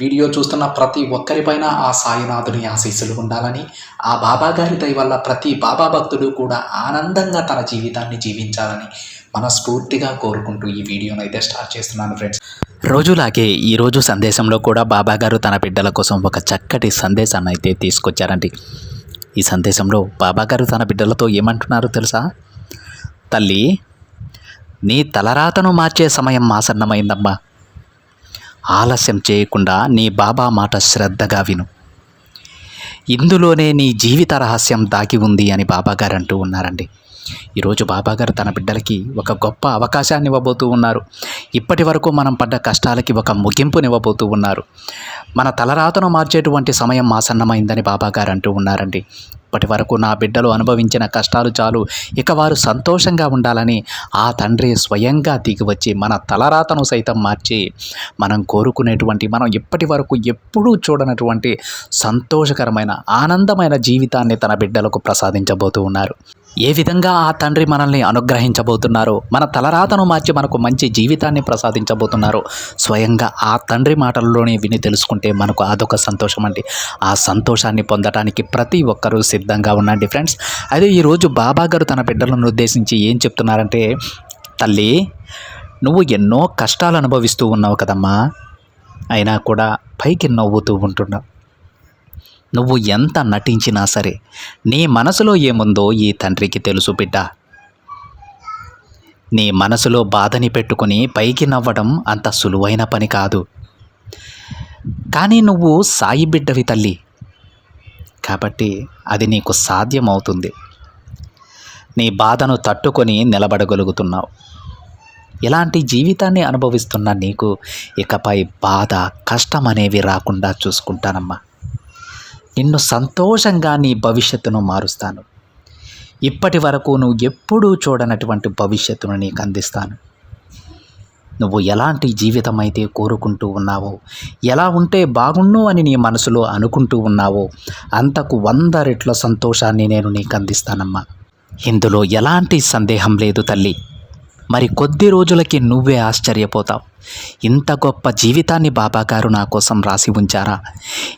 Video చూస్తున్న ప్రతి ఒక్కరిపైన ఆ సాయినాథుని ఆశీస్సులు ఉండాలని ఆ బాబా గారి దయ వల్ల ప్రతి బాబా భక్తుడు కూడా ఆనందంగా తన జీవితాన్ని జీవించాలని మనస్ఫూర్తిగా కోరుకుంటూ ఈ వీడియోను అయితే స్టార్ట్ చేస్తున్నాను ఫ్రెండ్స్. రోజులాగే ఈరోజు సందేశంలో కూడా బాబా గారు తన బిడ్డల కోసం ఒక చక్కటి సందేశాన్ని అయితే తీసుకొచ్చారండి. ఈ సందేశంలో బాబా గారు తన బిడ్డలతో ఏమంటున్నారో తెలుసా? తల్లి నీ తలరాతను మార్చే సమయం ఆసన్నమైందమ్మా. ఆలస్యం చేయకుండా నీ బాబా మాట శ్రద్ధగా విను. ఇందులోనే నీ జీవిత రహస్యం దాగి ఉంది అని బాబాగారు అంటూ ఉన్నారండి. ఈరోజు బాబాగారు తన బిడ్డలకి ఒక గొప్ప అవకాశాన్ని ఇవ్వబోతూ ఉన్నారు. ఇప్పటి వరకు మనం పడ్డ కష్టాలకి ఒక ముగింపునివ్వబోతూ ఉన్నారు. మన తలరాతను మార్చేటువంటి సమయం ఆసన్నమైందని బాబాగారు అంటూ ఉన్నారండి. ఇప్పటి వరకు నా బిడ్డలు అనుభవించిన కష్టాలు చాలు. ఇక వారు సంతోషంగా ఉండాలని ఆ తండ్రి స్వయంగా దిగివచ్చి మన తలరాతను సైతం మార్చి మనం కోరుకునేటువంటి మనం ఇప్పటి వరకు ఎప్పుడూ చూడనటువంటి సంతోషకరమైన ఆనందమైన జీవితాన్ని తన బిడ్డలకు ప్రసాదించబోతూ ఉన్నారు. ఏ విధంగా ఆ తండ్రి మనల్ని అనుగ్రహించబోతున్నారో మన తలరాతను మార్చి మనకు మంచి జీవితాన్ని ప్రసాదించబోతున్నారు స్వయంగా ఆ తండ్రి మాటల్లోనే విని తెలుసుకుంటే మనకు అదొక సంతోషం అండి. ఆ సంతోషాన్ని పొందడానికి ప్రతి ఒక్కరూ సిద్ధంగా ఉండండి ఫ్రెండ్స్. అదే ఈరోజు బాబా గారు తన బిడ్డలను ఉద్దేశించి ఏం చెప్తున్నారంటే తల్లి నువ్వు ఎన్నో కష్టాలు అనుభవిస్తూ ఉన్నావు కదమ్మా. అయినా కూడా పైకి నవ్వుతూ ఉంటున్నావు. నువ్వు ఎంత నటించినా సరే నీ మనసులో ఏముందో ఈ తండ్రికి తెలుసు బిడ్డ. నీ మనసులో బాధని పెట్టుకుని పైకి నవ్వడం అంత సులువైన పని కాదు. కానీ నువ్వు సాయి బిడ్డవి తల్లి. కాబట్టి అది నీకు సాధ్యమవుతుంది. నీ బాధను తట్టుకొని నిలబడగలుగుతున్నావు. ఇలాంటి జీవితాన్ని అనుభవిస్తున్న నీకు ఇకపై బాధ కష్టం అనేవి రాకుండా చూసుకుంటానమ్మా. నిన్ను సంతోషంగా నీ భవిష్యత్తును మారుస్తాను. ఇప్పటి వరకు నువ్వు ఎప్పుడూ చూడనటువంటి భవిష్యత్తును నీకు అందిస్తాను. నువ్వు ఎలాంటి జీవితం అయితే కోరుకుంటూ ఉన్నావో ఎలా ఉంటే బాగుండు అని నీ మనసులో అనుకుంటూ ఉన్నావో అంతకు వంద రెట్ల సంతోషాన్ని నేను నీకు అందిస్తానమ్మా. ఇందులో ఎలాంటి సందేహం లేదు తల్లి. మరి కొద్ది రోజులకి నువ్వే ఆశ్చర్యపోతావు. ఇంత గొప్ప జీవితాన్ని బాబాగారు నా కోసం రాసి ఉంచారా?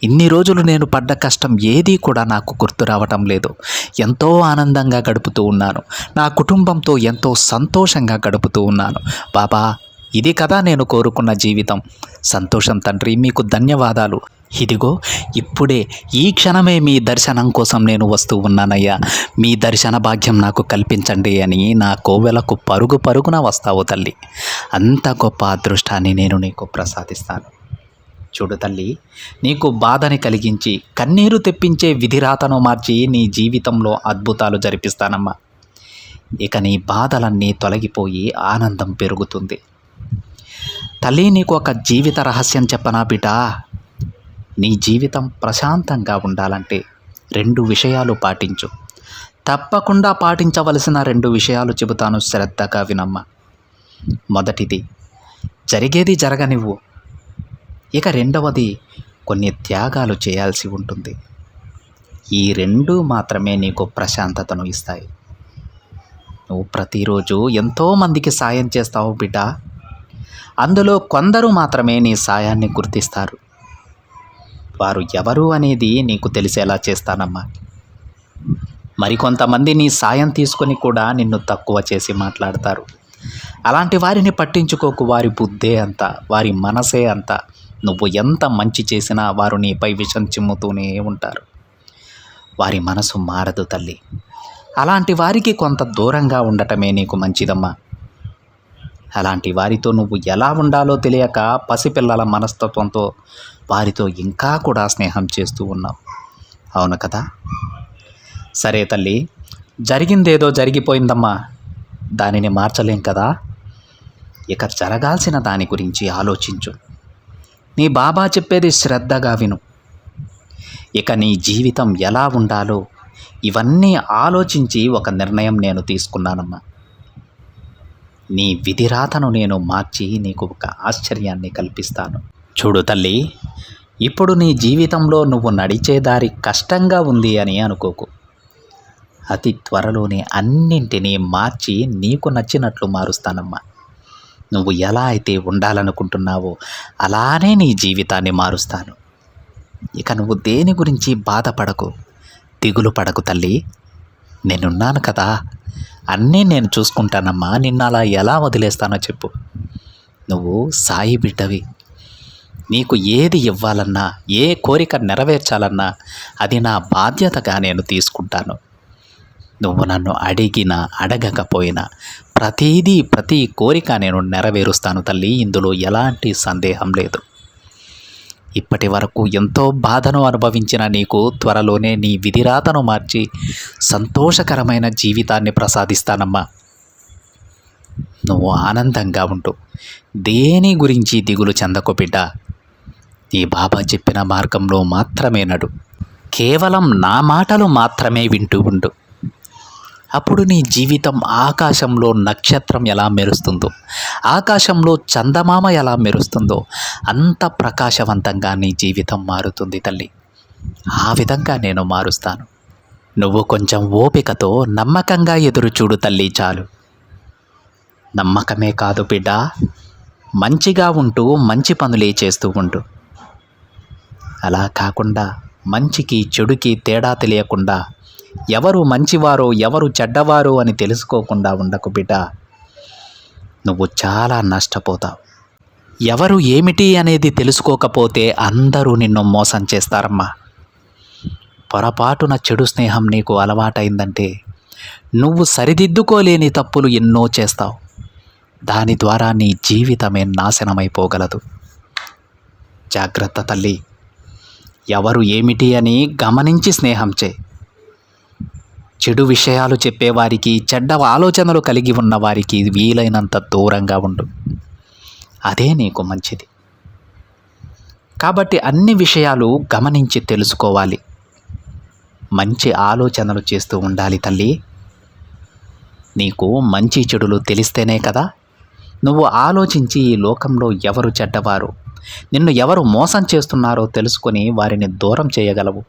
ఇన్ని రోజులు నేను పడ్డ కష్టం ఏదీ కూడా నాకు గుర్తు రావటం లేదు. ఎంతో ఆనందంగా గడుపుతూ ఉన్నాను. నా కుటుంబంతో ఎంతో సంతోషంగా గడుపుతూ ఉన్నాను. బాబా ఇది కదా నేను కోరుకున్న జీవితం. సంతోషం తండ్రి మీకు ధన్యవాదాలు. ఇదిగో ఇప్పుడే ఈ క్షణమే మీ దర్శనం కోసం నేను వస్తూ ఉన్నానయ్యా. మీ దర్శన భాగ్యం నాకు కల్పించండి అని నా కోవెలకు పరుగు పరుగున వస్తావు తల్లి. అంత గొప్ప అదృష్టాన్ని నేను నీకు ప్రసాదిస్తాను. చూడు తల్లి నీకు బాధని కలిగించి కన్నీరు తెప్పించే విధిరాతను మార్చి నీ జీవితంలో అద్భుతాలు జరిపిస్తానమ్మా. ఇక నీ బాధలన్నీ తొలగిపోయి ఆనందం పెరుగుతుంది. తల్లి నీకు ఒక జీవిత రహస్యం చెప్పనా బిడ్డా నీ జీవితం ప్రశాంతంగా ఉండాలంటే రెండు విషయాలు పాటించు. తప్పకుండా పాటించవలసిన రెండు విషయాలు చెబుతాను శ్రద్ధగా వినమ్మ. మొదటిది జరిగేది జరగనివ్వు. ఇక రెండవది కొన్ని త్యాగాలు చేయాల్సి ఉంటుంది. ఈ రెండు మాత్రమే నీకు ప్రశాంతతను ఇస్తాయి. నువ్వు ప్రతిరోజు ఎంతోమందికి సాయం చేస్తావు బిడ్డ. అందులో కొందరు మాత్రమే నీ సాయాన్ని గుర్తిస్తారు. వారు ఎవరు అనేది నీకు తెలిసేలా చేస్తానమ్మా. మరికొంతమంది నీ సాయం తీసుకొని కూడా నిన్ను తక్కువ చేసి మాట్లాడతారు. అలాంటి వారిని పట్టించుకోకు వారి బుద్ధే అంత వారి మనసే అంత. నువ్వు ఎంత మంచి చేసినా వారు నీపై విషం చిమ్ముతూనే ఉంటారు. వారి మనసు మారదు తల్లి. అలాంటి వారికి కొంత దూరంగా ఉండటమే నీకు మంచిదమ్మా. అలాంటి వారితో నువ్వు ఎలా ఉండాలో తెలియక పసిపిల్లల మనస్తత్వంతో వారితో ఇంకా కూడా స్నేహం చేస్తూ ఉన్నావు అవును కదా? సరే తల్లి జరిగిందేదో జరిగిపోయిందమ్మా. దానిని మార్చలేం కదా? ఇక జరగాల్సిన దాని గురించి ఆలోచించు. నీ బాబా చెప్పేది శ్రద్ధగా విను. ఇక నీ జీవితం ఎలా ఉండాలో ఇవన్నీ ఆలోచించి ఒక నిర్ణయం నేను తీసుకున్నానమ్మా. నీ విధిరాతను నేను మార్చి నీకు ఒక ఆశ్చర్యాన్ని కల్పిస్తాను. చూడు తల్లి ఇప్పుడు నీ జీవితంలో నువ్వు నడిచే దారి కష్టంగా ఉంది అని అనుకోకు. అతి త్వరలోనే అన్నింటినీ మార్చి నీకు నచ్చినట్లు మారుస్తానమ్మా. నువ్వు ఎలా అయితే ఉండాలనుకుంటున్నావో అలానే నీ జీవితాన్ని మారుస్తాను. ఇక నువ్వు దేని గురించి బాధపడకు దిగులు పడకు తల్లి. నేనున్నాను కదా అన్నీ నేను చూసుకుంటానమ్మా నిన్న అలా ఎలా వదిలేస్తానో చెప్పు. నువ్వు సాయి బిడ్డవి. నీకు ఏది ఇవ్వాలన్నా ఏ కోరిక నెరవేర్చాలన్నా అది నా బాధ్యతగా నేను తీసుకుంటాను. నువ్వు నన్ను అడిగినా అడగకపోయినా ప్రతిదీ ప్రతి కోరిక నేను నెరవేరుస్తాను తల్లి ఇందులో ఎలాంటి సందేహం లేదు. ఇప్పటి వరకు ఎంతో బాధను అనుభవించిన నీకు త్వరలోనే నీ విధిరాతను మార్చి సంతోషకరమైన జీవితాన్ని ప్రసాదిస్తానమ్మా. నువ్వు ఆనందంగా ఉంటు దేని గురించి దిగులు చెందకు బిడ్డ? ఈ బాబా చెప్పిన మార్గంలో మాత్రమే నడు. కేవలం నా మాటలు మాత్రమే వింటూ ఉండు. అప్పుడు నీ జీవితం ఆకాశంలో నక్షత్రం ఎలా మెరుస్తుందో ఆకాశంలో చందమామ ఎలా మెరుస్తుందో అంత ప్రకాశవంతంగా నీ జీవితం మారుతుంది తల్లి. ఆ విధంగా నేను మారుస్తాను. నువ్వు కొంచెం ఓపికతో నమ్మకంగా ఎదురుచూడు తల్లి చాలు. నమ్మకమే కాదు బిడ్డ మంచిగా ఉంటూ మంచి పనులే చేస్తూ ఉండు. అలా కాకుండా మంచికి చెడుకి తేడా తెలియకుండా ఎవరు మంచివారో ఎవరు చెడ్డవారో అని తెలుసుకోకుండా ఉండకు బిడ్డ. నువ్వు చాలా నష్టపోతావు. ఎవరు ఏమిటి అనేది తెలుసుకోకపోతే అందరూ నిన్ను మోసం చేస్తారమ్మా. పొరపాటున చెడు స్నేహం నీకు అలవాటైందంటే నువ్వు సరిదిద్దుకోలేని తప్పులు ఎన్నో చేస్తావు. దాని ద్వారా నీ జీవితమే నాశనమైపోగలదు. జాగ్రత్త తల్లి. ఎవరు ఏమిటి అని గమనించి స్నేహం చే చెడు విషయాలు చెప్పేవారికి చెడ్డ ఆలోచనలు కలిగి ఉన్నవారికి వీలైనంత దూరంగా ఉండు. అదే నీకు మంచిది. కాబట్టి అన్ని విషయాలు గమనించి తెలుసుకోవాలి. మంచి ఆలోచనలు చేస్తూ ఉండాలి తల్లి. నీకు మంచి చెడులు తెలిస్తేనే కదా నువ్వు ఆలోచించి ఈ లోకంలో ఎవరు చెడ్డవారు? నిన్ను ఎవరు మోసం చేస్తున్నారో తెలుసుకొని వారిని దూరం చేయగలవు.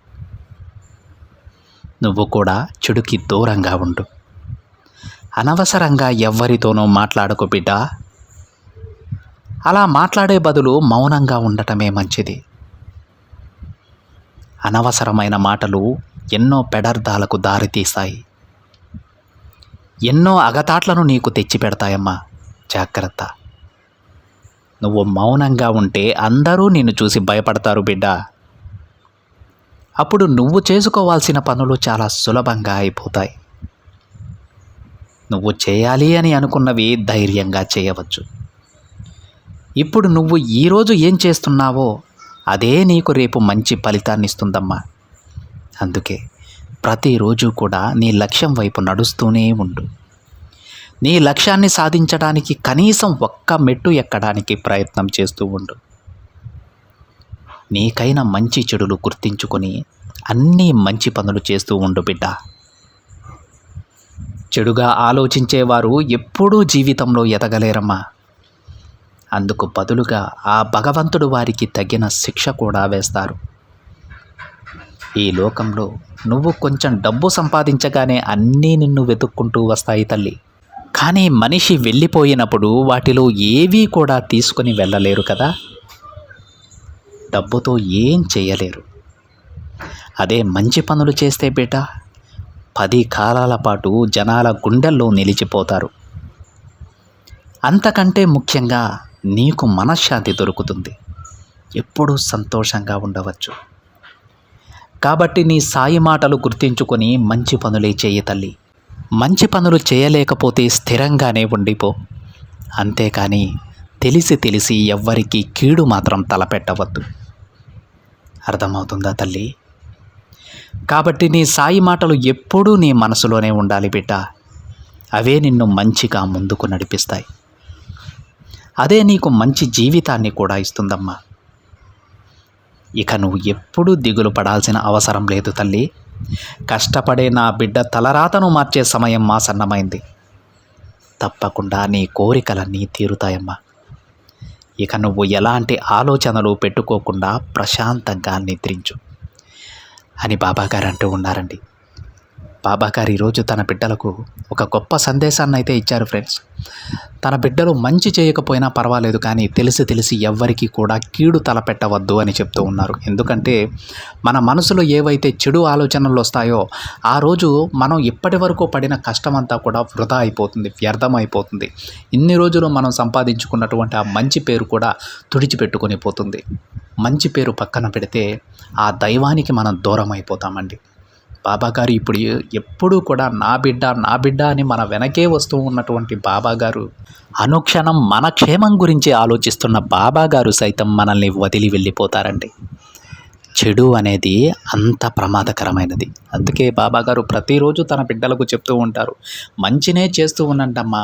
నువ్వు కూడా చెడుకి దూరంగా ఉండు. అనవసరంగా ఎవ్వరితోనూ మాట్లాడకు బిడ్డ. అలా మాట్లాడే బదులు మౌనంగా ఉండటమే మంచిది. అనవసరమైన మాటలు ఎన్నో పెడర్థాలకు దారితీస్తాయి. ఎన్నో అగతాట్లను నీకు తెచ్చిపెడతాయమ్మా. జాగ్రత్త. నువ్వు మౌనంగా ఉంటే అందరూ నిన్ను చూసి భయపడతారు బిడ్డ. అప్పుడు నువ్వు చేసుకోవాల్సిన పనులు చాలా సులభంగా అయిపోతాయి. నువ్వు చేయాలి అని అనుకున్నవి ధైర్యంగా చేయవచ్చు. ఇప్పుడు నువ్వు ఈరోజు ఏం చేస్తున్నావో అదే నీకు రేపు మంచి ఫలితాన్ని ఇస్తుందమ్మా. అందుకే ప్రతిరోజు కూడా నీ లక్ష్యం వైపు నడుస్తూనే ఉండు. నీ లక్ష్యాన్ని సాధించడానికి కనీసం ఒక్క మెట్టు ఎక్కడానికి ప్రయత్నం చేస్తూ ఉండు. నీకైన మంచి చెడులు గుర్తించుకొని అన్నీ మంచి పనులు చేస్తూ ఉండు బిడ్డ. చెడుగా ఆలోచించేవారు ఎప్పుడూ జీవితంలో ఎదగలేరమ్మా. అందుకు బదులుగా ఆ భగవంతుడు వారికి తగిన శిక్ష కూడా వేస్తారు. ఈ లోకంలో నువ్వు కొంచెం డబ్బు సంపాదించగానే అన్నీ నిన్ను వెతుక్కుంటూ వస్తాయి తల్లి. కానీ మనిషి వెళ్ళిపోయినప్పుడు వాటిలో ఏవీ కూడా తీసుకొని వెళ్ళలేరు కదా. డబ్బుతో ఏం చేయలేరు. అదే మంచి పనులు చేస్తే బిడ్డ పది కాలాల పాటు జనాల గుండెల్లో నిలిచిపోతారు. అంతకంటే ముఖ్యంగా నీకు మనశ్శాంతి దొరుకుతుంది. ఎప్పుడూ సంతోషంగా ఉండవచ్చు. కాబట్టి నీ సాయి మాటలు గుర్తించుకొని మంచి పనులే చేయి తల్లి. మంచి పనులు చేయలేకపోతే స్థిరంగానే ఉండిపో. అంతేకాని తెలిసి తెలిసి ఎవ్వరికీ కీడు మాత్రం తలపెట్టవద్దు. అర్థమవుతుందా తల్లి? కాబట్టి నీ సాయి మాటలు ఎప్పుడూ నీ మనసులోనే ఉండాలి బిడ్డ. అవే నిన్ను మంచిగా ముందుకు నడిపిస్తాయి. అదే నీకు మంచి జీవితాన్ని కూడా ఇస్తుందమ్మా. ఇక నువ్వు ఎప్పుడూ దిగులు పడాల్సిన అవసరం లేదు తల్లి. కష్టపడే నా బిడ్డ తలరాతను మార్చే సమయం మాసన్నమైంది తప్పకుండా నీ కోరికలన్నీ తీరుతాయమ్మా. ఇక నువ్వు ఎలాంటి ఆలోచనలు పెట్టుకోకుండా ప్రశాంతంగా నిద్రించు. అని బాబాగారు అంటూ ఉన్నారండి. బాబాగారు ఈరోజు తన బిడ్డలకు ఒక గొప్ప సందేశాన్ని అయితే ఇచ్చారు ఫ్రెండ్స్. తన బిడ్డలు మంచి చేయకపోయినా పర్వాలేదు కానీ తెలిసి తెలిసి ఎవ్వరికీ కూడా కీడు తలపెట్టవద్దు అని చెప్తూ ఉన్నారు. ఎందుకంటే మన మనసులో ఏవైతే చెడు ఆలోచనలు వస్తాయో ఆ రోజు మనం ఇప్పటి వరకు పడిన కష్టమంతా కూడా వృధా అయిపోతుంది వ్యర్థం అయిపోతుంది. ఇన్ని రోజులు మనం సంపాదించుకున్నటువంటి ఆ మంచి పేరు కూడా తుడిచిపెట్టుకొని పోతుంది. మంచి పేరు పక్కన పెడితే ఆ దైవానికి మనం దూరం అయిపోతామండి. బాబాగారు ఇప్పుడు ఎప్పుడూ కూడా నా బిడ్డ నా బిడ్డ అని మన వెనకే వస్తూ ఉన్నటువంటి బాబాగారు అనుక్షణం మన క్షేమం గురించి ఆలోచిస్తున్న బాబాగారు సైతం మనల్ని వదిలి వెళ్ళిపోతారండి. చెడు అనేది అంత ప్రమాదకరమైనది. అందుకే బాబాగారు ప్రతిరోజు తన బిడ్డలకు చెప్తూ ఉంటారు మంచినే చేస్తూ ఉండండమ్మా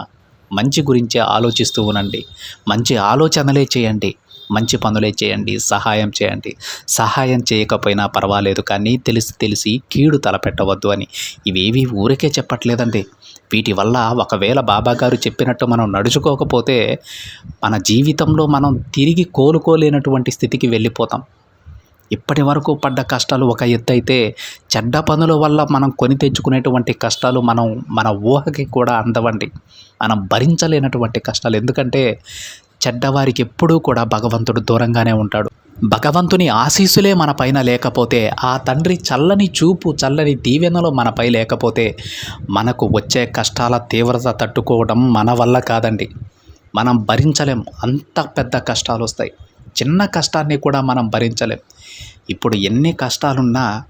మంచి గురించే ఆలోచిస్తూ ఉండండి మంచి ఆలోచనలే చేయండి మంచి పనులే చేయండి సహాయం చేయండి. సహాయం చేయకపోయినా పర్వాలేదు కానీ తెలిసి తెలిసి కీడు తలపెట్టవద్దు అని. ఇవేవి ఊరికే చెప్పట్లేదండి. వీటి వల్ల ఒకవేళ బాబాగారు చెప్పినట్టు మనం నడుచుకోకపోతే మన జీవితంలో మనం తిరిగి కోలుకోలేనటువంటి స్థితికి వెళ్ళిపోతాం. ఇప్పటి వరకు పడ్డ కష్టాలు ఒక ఎత్తు అయితే చెడ్డ పనుల వల్ల మనం కొని తెచ్చుకునేటువంటి కష్టాలు మనం మన ఊహకి కూడా అందవండి. మనం భరించలేనటువంటి కష్టాలు. ఎందుకంటే చెడ్డవారికి ఎప్పుడూ కూడా భగవంతుడు దూరంగానే ఉంటాడు. భగవంతుని ఆశీస్సులే మన పైన లేకపోతే ఆ తండ్రి చల్లని చూపు చల్లని దీవెనలు మనపై లేకపోతే మనకు వచ్చే కష్టాల తీవ్రత తట్టుకోవడం మన వల్ల కాదండి. మనం భరించలేం. అంత పెద్ద కష్టాలు వస్తాయి. చిన్న కష్టాన్ని కూడా మనం భరించలేం. ఇప్పుడు ఎన్ని కష్టాలున్నా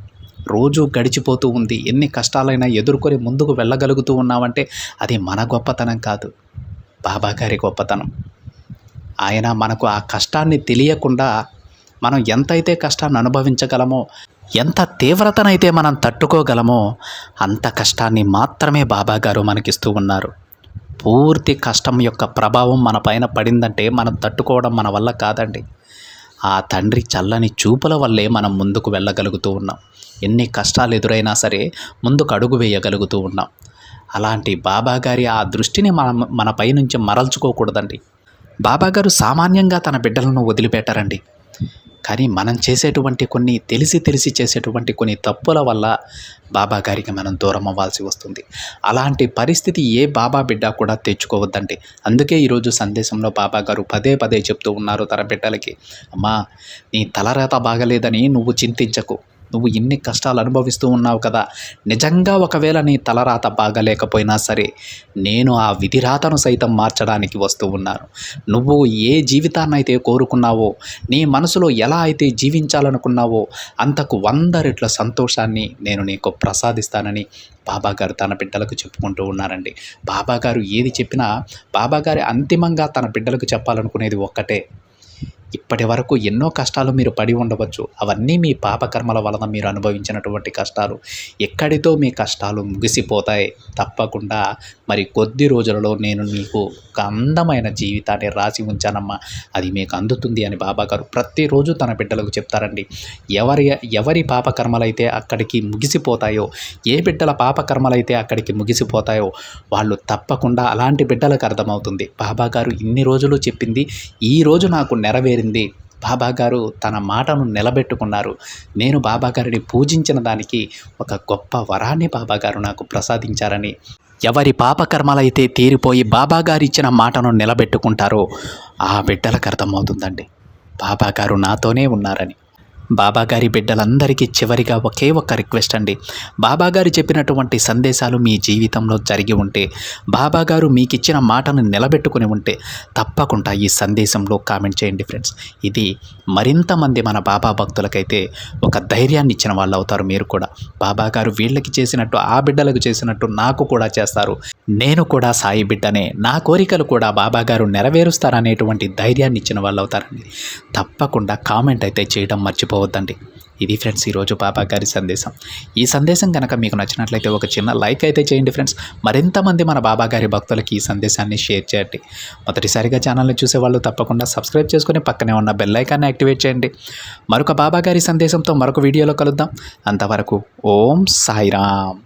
రోజు గడిచిపోతూ ఉంది. ఎన్ని కష్టాలైనా ఎదుర్కొని ముందుకు వెళ్ళగలుగుతూ ఉన్నామంటే అది మన గొప్పతనం కాదు. బాబా గారి గొప్పతనం. ఆయన మనకు ఆ కష్టాన్ని తెలియకుండా మనం ఎంతైతే కష్టాన్ని అనుభవించగలమో ఎంత తీవ్రతనైతే మనం తట్టుకోగలమో అంత కష్టాన్ని మాత్రమే బాబా గారు మనకిస్తూ ఉన్నారు. పూర్తి కష్టం యొక్క ప్రభావం మన పైన పడిందంటే మనం తట్టుకోవడం మన వల్ల కాదండి. ఆ తండ్రి చల్లని చూపుల వల్లే మనం ముందుకు వెళ్ళగలుగుతూ ఉన్నాం. ఎన్ని కష్టాలు ఎదురైనా సరే ముందుకు అడుగు వేయగలుగుతూ ఉన్నాం. అలాంటి బాబాగారి ఆ దృష్టిని మనం మన పైనుంచి మరల్చుకోకూడదండి. బాబాగారు సామాన్యంగా తన బిడ్డలను వదిలిపెట్టారండి. కానీ మనం చేసేటువంటి కొన్ని తెలిసి తెలిసి చేసేటువంటి కొన్ని తప్పుల వల్ల బాబా గారికి మనం దూరం అవ్వాల్సి వస్తుంది. అలాంటి పరిస్థితి ఏ బాబా బిడ్డ కూడా తెచ్చుకోవద్దండి. అందుకే ఈరోజు సందేశంలో బాబా గారు పదే పదే చెప్తూ ఉన్నారు తన బిడ్డలకి. అమ్మా నీ తలరాత బాగలేదని నువ్వు చింతించకు. నువ్వు ఇన్ని కష్టాలు అనుభవిస్తూ ఉన్నావు కదా? నిజంగా ఒకవేళ నీ తలరాత బాగలేకపోయినా సరే నేను ఆ విధిరాతను సైతం మార్చడానికి వస్తూ ఉన్నాను. నువ్వు ఏ జీవితాన్ని అయితే కోరుకున్నావో నీ మనసులో ఎలా అయితే జీవించాలనుకున్నావో అంతకు వంద రెట్ల సంతోషాన్ని నేను నీకు ప్రసాదిస్తానని బాబాగారు తన బిడ్డలకు చెప్పుకుంటూ ఉన్నారండి. బాబాగారు ఏది చెప్పినా బాబాగారి అంతిమంగా తన బిడ్డలకు చెప్పాలనుకునేది ఒక్కటే. ఇప్పటి వరకు ఎన్నో కష్టాలు మీరు పడి ఉండవచ్చు. అవన్నీ మీ పాపకర్మల వలన మీరు అనుభవించినటువంటి కష్టాలు. ఎక్కడితో మీ కష్టాలు ముగిసిపోతాయి తప్పకుండా. మరి కొద్ది రోజులలో నేను మీకు ఒక అందమైన జీవితాన్ని రాసి ఉంచానమ్మా. అది మీకు అందుతుంది అని బాబాగారు ప్రతిరోజు తన బిడ్డలకు చెప్తారండి. ఎవరి ఎవరి పాపకర్మలైతే అక్కడికి ముగిసిపోతాయో ఏ బిడ్డల పాపకర్మలైతే అక్కడికి ముగిసిపోతాయో వాళ్ళు తప్పకుండా అలాంటి బిడ్డలకు అర్థమవుతుంది. బాబాగారు ఇన్ని రోజులు చెప్పింది. ఈ రోజు నాకు నెరవేరింది. బాబాగారు తన మాటను నిలబెట్టుకున్నారు. నేను బాబాగారిని పూజించిన దానికి ఒక గొప్ప వరాన్ని బాబాగారు నాకు ప్రసాదించారని. ఎవరి పాపకర్మలైతే తీరిపోయి బాబాగారు ఇచ్చిన మాటను నిలబెట్టుకుంటారో ఆ బిడ్డలకు అర్థమవుతుందండి బాబాగారు నాతోనే ఉన్నారని. బాబాగారి బిడ్డలందరికీ చివరిగా ఒకే ఒక్క రిక్వెస్ట్ అండి. బాబాగారు చెప్పినటువంటి సందేశాలు మీ జీవితంలో జరిగి ఉంటే బాబాగారు మీకు ఇచ్చిన మాటను నిలబెట్టుకుని ఉంటే తప్పకుండా ఈ సందేశంలో కామెంట్ చేయండి ఫ్రెండ్స్. ఇది మరింత మంది మన బాబా భక్తులకైతే ఒక ధైర్యాన్ని ఇచ్చిన వాళ్ళు అవుతారు మీరు కూడా. బాబాగారు వీళ్ళకి చేసినట్టు ఆ బిడ్డలకు చేసినట్టు నాకు కూడా చేస్తారు. నేను కూడా సాయి బిడ్డనే. నా కోరికలు కూడా బాబాగారు నెరవేరుస్తారనేటువంటి ధైర్యాన్ని ఇచ్చిన వాళ్ళు అవుతారండి. తప్పకుండా కామెంట్ అయితే చేయడం మర్చిపోవద్దండి ఇది ఫ్రెండ్స్ ఈరోజు బాబా గారి సందేశం. ఈ సందేశం కనుక మీకు నచ్చినట్లయితే ఒక చిన్న లైక్ అయితే చేయండి ఫ్రెండ్స్ మరింతమంది మన బాబా గారి భక్తులకి ఈ సందేశాన్ని షేర్ చేయండి. మొదటిసారిగా ఛానల్ని చూసేవాళ్ళు తప్పకుండా సబ్స్క్రైబ్ చేసుకొని పక్కనే ఉన్న బెల్ ఐకాన్ని యాక్టివేట్ చేయండి. మరొక బాబా గారి సందేశంతో మరొక వీడియోలో కలుద్దాం. అంతవరకు ఓం సాయిరామ్.